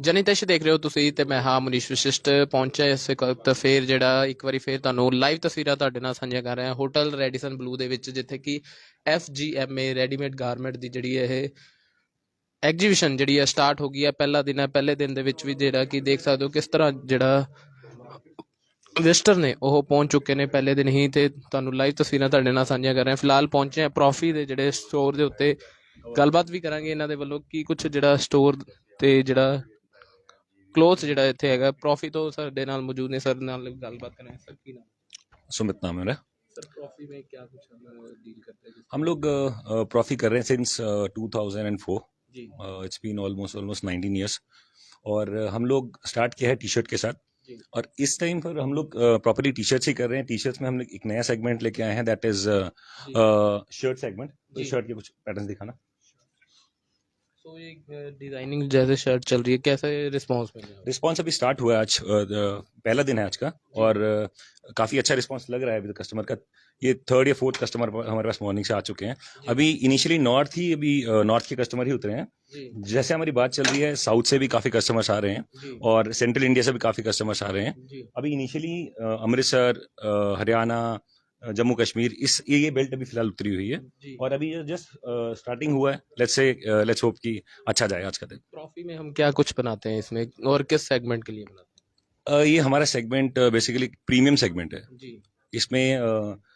ਜਨਿਤਸ਼ ਦੇਖ ਰਹੇ ਹੋ ਤੁਸੀਂ ਤੇ ਮੈਂ ਹਾਂ ਮਨੀਸ਼ ਵਿਸ਼ਿਸ਼ਟ ਪਹੁੰਚਿਆ ਇਸ ਵਕਤ ਫੇਰ ਜਿਹੜਾ ਇੱਕ ਵਾਰੀ ਫੇਰ ਤੁਹਾਨੂੰ ਲਾਈਵ ਤਸਵੀਰਾਂ ਤੁਹਾਡੇ ਨਾਲ ਸਾਂਝੀਆਂ ਕਰ ਰਿਹਾ, ਹੋਟਲ ਰੈਡੀਸਨ ਬਲੂ ਦੇ ਵਿੱਚ, ਜਿੱਥੇ ਕਿ FGMA ਰੈਡੀਮੇਡ ਗਾਰਮੈਂਟ ਦੀ ਜਿਹੜੀ ਇਹ ਐਗਜੀਬਿਸ਼ਨ ਜਿਹੜੀ ਹੈ ਸਟਾਰਟ ਹੋ ਗਈ ਹੈ। ਪਹਿਲਾ ਦਿਨ ਹੈ, ਪਹਿਲੇ ਦਿਨ ਦੇ ਵਿੱਚ ਵੀ ਜਿਹੜਾ ਕਿ ਦੇਖ ਸਕਦੇ ਹੋ ਕਿਸ ਤਰ੍ਹਾਂ ਜਿਹੜਾ ਵਿਜ਼ਟਰ ਨੇ ਉਹ ਪਹੁੰਚ ਚੁੱਕੇ ਨੇ ਪਹਿਲੇ ਦਿਨ ਹੀ ਤੇ ਤੁਹਾਨੂੰ ਲਾਈਵ ਤਸਵੀਰਾਂ ਤੁਹਾਡੇ ਨਾਲ ਸਾਂਝੀਆਂ ਕਰ ਰਹੇ। ਹਾਂ ਫਿਲਹਾਲ ਪਹੁੰਚੇ ਆ ਪ੍ਰੋਫੀ ਦੇ ਜਿਹੜੇ ਸਟੋਰ ਦੇ ਉੱਤੇ। ਗੱਲਬਾਤ ਵੀ ਕਰਾਂਗੇ ਇਹਨਾਂ ਦੇ ਵੱਲੋਂ ਕੀ ਕੁਝ ਜਿਹੜਾ ਸਟੋਰ ਤੇ ਜਿਹੜਾ ਕਲੋਥ ਜਿਹੜਾ ਇੱਥੇ ਹੈਗਾ ਪ੍ਰੋਫੀ ਤੋਂ ਸਾਡੇ ਨਾਲ ਮੌਜੂਦ ਨੇ ਸਰ ਨਾਲ ਗੱਲਬਾਤ ਕਰਾਂਗੇ ਸਰ ਕੀ ਨਾਮ सुमित नाम है मेरा सर प्रॉफी में क्या कुछ हम डील करते हैं हम लोग प्रॉफी कर रहे हैं since 2004 ji it's been almost almost 19 years और uh, हम लोग स्टार्ट किया है टी शर्ट के साथ जी और इस टाइम पर हम लोग प्रॉपरली टी शर्ट्स ही कर रहे हैं टी शर्ट्स में हम लोग एक नया सेगमेंट लेके आए हैं that is shirt segment ji. Shirt के कुछ पैटर्न दिखाना सो ये डिज़ाइनिंग जैसे शर्ट चल रही है कैसे रिस्पांस मिल रहा है? रिस्पॉन्स अभी स्टार्ट हुआ है आज पहला दिन है आज का और काफ़ी अच्छा रिस्पॉन्स लग रहा है अभी कस्टमर का। ये थर्ड या फोर्थ कस्टमर हमारे पास मॉर्निंग से आ चुके हैं। अभी इनिशियली नॉर्थ ही अभी नॉर्थ के कस्टमर ही उतरे हैं। जैसे हमारी बात चल रही है साउथ से भी काफ़ी कस्टमर्स आ रहे हैं और सेंट्रल इंडिया से भी काफ़ी कस्टमर्स आ रहे हैं। अभी इनिशियली अमृतसर हरियाणा जम्मू कश्मीर इस ये ये बेल्ट अभी फ़िलहाल उतरी हुई है। और अभी जस्ट स्टार्टिंग हुआ है। लेट्स से लेट्स होप कि अच्छा जाए आज का दिन। ट्रॉफी में हम क्या कुछ बनाते हैं इसमें? और किस सेगमेंट के लिए बनाते अ, ये हमारा सेगमेंट बेसिकली प्रीमियम सेगमेंट है। जी। इसमें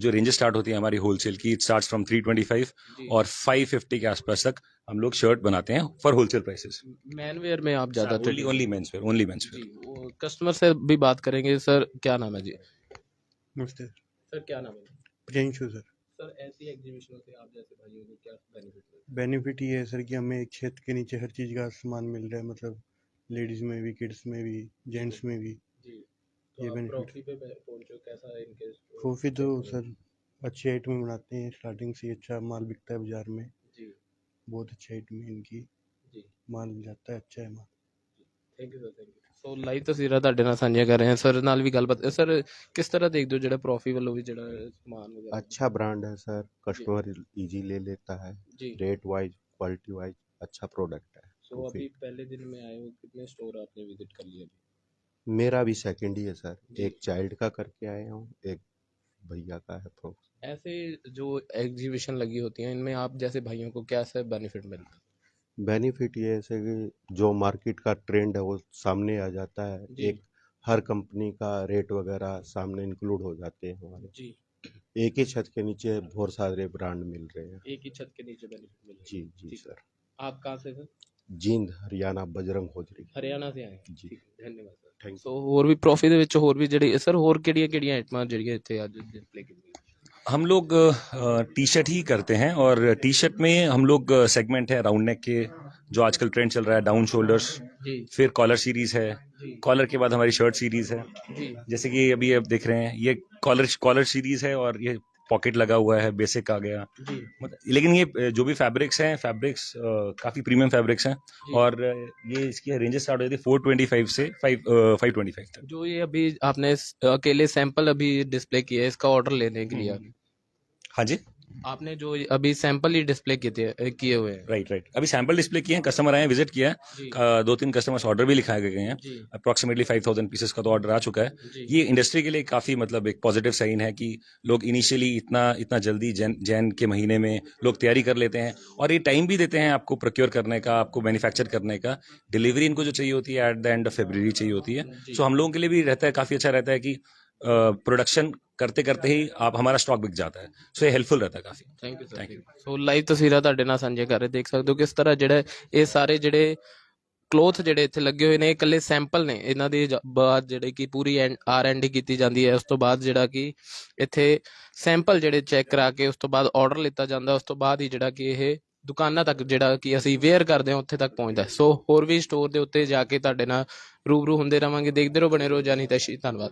जो रेंजेस स्टार्ट होती है हमारी होलसेल की स्टार्ट फ्रॉम 325 और 550 के आसपास तक हम लोग शर्ट बनाते हैं for wholesale prices man wear में आप ज़्यादा only only men's only men's जी वेयर कस्टमर से भी बात करेंगे। सर क्या नाम है जी? नमस्ते। सर क्या नाम है? प्रियंशु सर। सर ऐसी एग्जीबिशनों से आप जैसे भाइयों को क्या बेनिफिट बेनिफिट ये है सर कि हमें एक छत के नीचे हर चीज़ का सामान मिल रहा है मतलब लेडीज़ में भी किड्स में भी जेंट्स में भी। जी। ये तो बेनिफिट पहुंचो कैसा इनके ट्रॉफी तो सर अच्छे हाइट में बनाते हैं स्टार्टिंग से अच्छा माल बिकता है बाज़ार में। जी। बहुत अच्छे हाइट में इनकी। जी। माल जाता है अच्छा है माल। Thank you sir thank you ਸੋ ਲਾਈਵ ਤਸਵੀਰਾਂ ਤੁਹਾਡੇ ਨਾਲ ਸਾਂਝੀਆਂ ਕਰ ਰਹੇ ਹਾਂ ਸਰ ਨਾਲ ਵੀ ਗੱਲਬਾਤ ਸਰ ਕਿਸ ਤਰ੍ਹਾਂ ਦੇਖਦੇ ਹੋ ਜਿਹੜਾ ਪ੍ਰੋਫੀ ਵੱਲੋਂ ਵੀ ਜਿਹੜਾ ਸਮਾਨ ਵਗੈਰਾ अच्छा ब्रांड है सर कस्टमर इजी ले लेता है जी रेट वाइज क्वालिटी वाइज अच्छा प्रोडक्ट है सो काफी। अभी पहले दिन में आए हो कितने स्टोर आपने विजिट कर लिए मेरा भी सेकंड ही है सर जी। एक चाइल्ड का करके आया हूँ एक भैया का है तो ऐसे जो एग्जीबिशन लगी होती हैं इनमें आप जैसे भाइयों को क्या से बेनिफिट मिलता है बेनिफिट ये है सर कि जो मार्केट का ट्रेंड है वो सामने आ जाता है जी। एक हर कंपनी का रेट वगैरह सामने इंक्लूड हो जाते हैं हमारे जी एक ही छत के नीचे बहुत सारे ब्रांड मिल रहे हैं एक ही छत के नीचे बेनिफिट मिल जी जी ठीक है। सर आप कहाँ से सर जींद हरियाणा बजरंग होजरी ਹਰਿਆਣਾ ਸੇ ਆਏ ਜੀ। ਠੀਕ ਹੈ, ਧੰਨਵਾਦ ਸਰ थैंक ਸੋ ਹੋਰ ਵੀ ਪ੍ਰੋਫੀ ਦੇ ਵਿੱਚ ਹੋਰ ਵੀ ਜਿਹੜੀ ਸਰ ਹੋਰ ਕਿਹੜੀਆਂ ਕਿਹੜੀਆਂ ਆਈਟਮਾਂ ਜਿਹੜੀਆਂ ਇੱਥੇ ਅੱਜ ਡਿਸਪਲੇ ਕੀਤੀਆਂ हम लोग टी शर्ट ही करते हैं और टी शर्ट में हम लोग सेगमेंट है राउंड नेक के जो आजकल ट्रेंड चल रहा है डाउन शोल्डर्स फिर कॉलर सीरीज़ है। कॉलर के बाद हमारी शर्ट सीरीज़ है। जी। जैसे कि अभी आप देख रहे हैं ये कॉलर कॉलर सीरीज़ है और ये पॉकेट लगा हुआ है बेसिक आ गया। जी। मतलब लेकिन ये जो भी फैब्रिक्स हैं फैब्रिक्स काफ़ी प्रीमियम फैब्रिक्स हैं और ये इसकी रेंजेस स्टार्ट हो जाती है फोर ट्वेंटी फाइव से फाइव फाइव ट्वेंटी फाइव तक। जो ये अभी आपने अकेले सैंपल अभी डिस्प्ले किया है इसका ऑर्डर लेने के लिए हम्म। हाँ जी। आपने जो अभी सैंपल ही डिस्प्ले किए थे किए हुए हैं। राइट राइट अभी सैंपल डिस्प्ले किए हैं कस्टमर आए हैं विज़िट किया है। दो तीन कस्टमर्स ऑर्डर भी लिखाए गए हैं। अप्रॉक्सीमेटली फाइव थाउज़ेंड पीसेस का तो ऑर्डर आ चुका है। ये इंडस्ट्री के लिए काफ़ी मतलब एक पॉजिटिव साइन है कि लोग इनिशियली इतना इतना जल्दी जैन जैन के महीने में लोग तैयारी कर लेते हैं और ये टाइम भी देते हैं आपको प्रोक्योर करने का आपको मैन्युफैक्चर करने का। डिलीवरी इनको जो चाहिए होती है at the end of February चाहिए होती है। सो हम लोगों के लिए भी रहता है काफ़ी अच्छा रहता है कि प्रोडक्शन करते करते ही आप हमारा स्टॉक बिक जाता है सो ये हेल्पफुल रहता है काफ़ी thank you Thank sir so live ਤਸਵੀਰਾਂ ਤੁਹਾਡੇ ਨਾਲ ਸਾਂਝੇ ਕਰ ਰਹੇ ਦੇਖ ਸਕਦੇ ਹੋ ਕਿਸ ਤਰ੍ਹਾਂ ਜਿਹੜਾ ਇਹ ਸਾਰੇ ਜਿਹੜੇ ਕਲੋਥ ਜਿਹੜੇ ਇੱਥੇ ਲੱਗੇ ਹੋਏ ਨੇ ਇਹ ਇਕੱਲੇ ਸੈਂਪਲ ਨੇ ਇਹਨਾਂ ਦੇ ਜ- ਬਾਅਦ ਜਿਹੜੇ ਕਿ ਪੂਰੀ ਆਰ ਐਂਡ ਡੀ ਕੀਤੀ ਜਾਂਦੀ ਹੈ ਉਸ ਤੋਂ ਬਾਅਦ ਜਿਹੜਾ ਕਿ ਇੱਥੇ ਸੈਂਪਲ ਜਿਹੜੇ ਚੈੱਕ ਕਰਾ ਕੇ ਉਸ ਤੋਂ ਬਾਅਦ ਆਰਡਰ ਲਿੱਤਾ ਜਾਂਦਾ ਉਸ ਤੋਂ ਬਾਅਦ ਹੀ ਜਿਹੜਾ ਕਿ ਇਹ ਦੁਕਾਨਾਂ ਤੱਕ ਜਿਹੜਾ ਕਿ ਅਸੀਂ ਵੇਅਰ ਕਰਦੇ ਹਾਂ ਉੱਥੇ ਤੱਕ ਪਹੁੰਚਦਾ ਹੈ। ਸੋ ਹੋਰ ਵੀ ਸਟੋਰ ਦੇ ਉੱਤੇ ਜਾ ਕੇ ਤੁਹਾਡੇ ਨਾਲ ਰੂਬਰੂ ਹੁੰਦੇ ਰਵਾਂਗੇ ਦੇਖਦੇ ਰਹੋ ਬਣੇ ਰਹੋ ਜਾਨੀ ਤਸ਼ੀ ਧੰਨਵਾਦ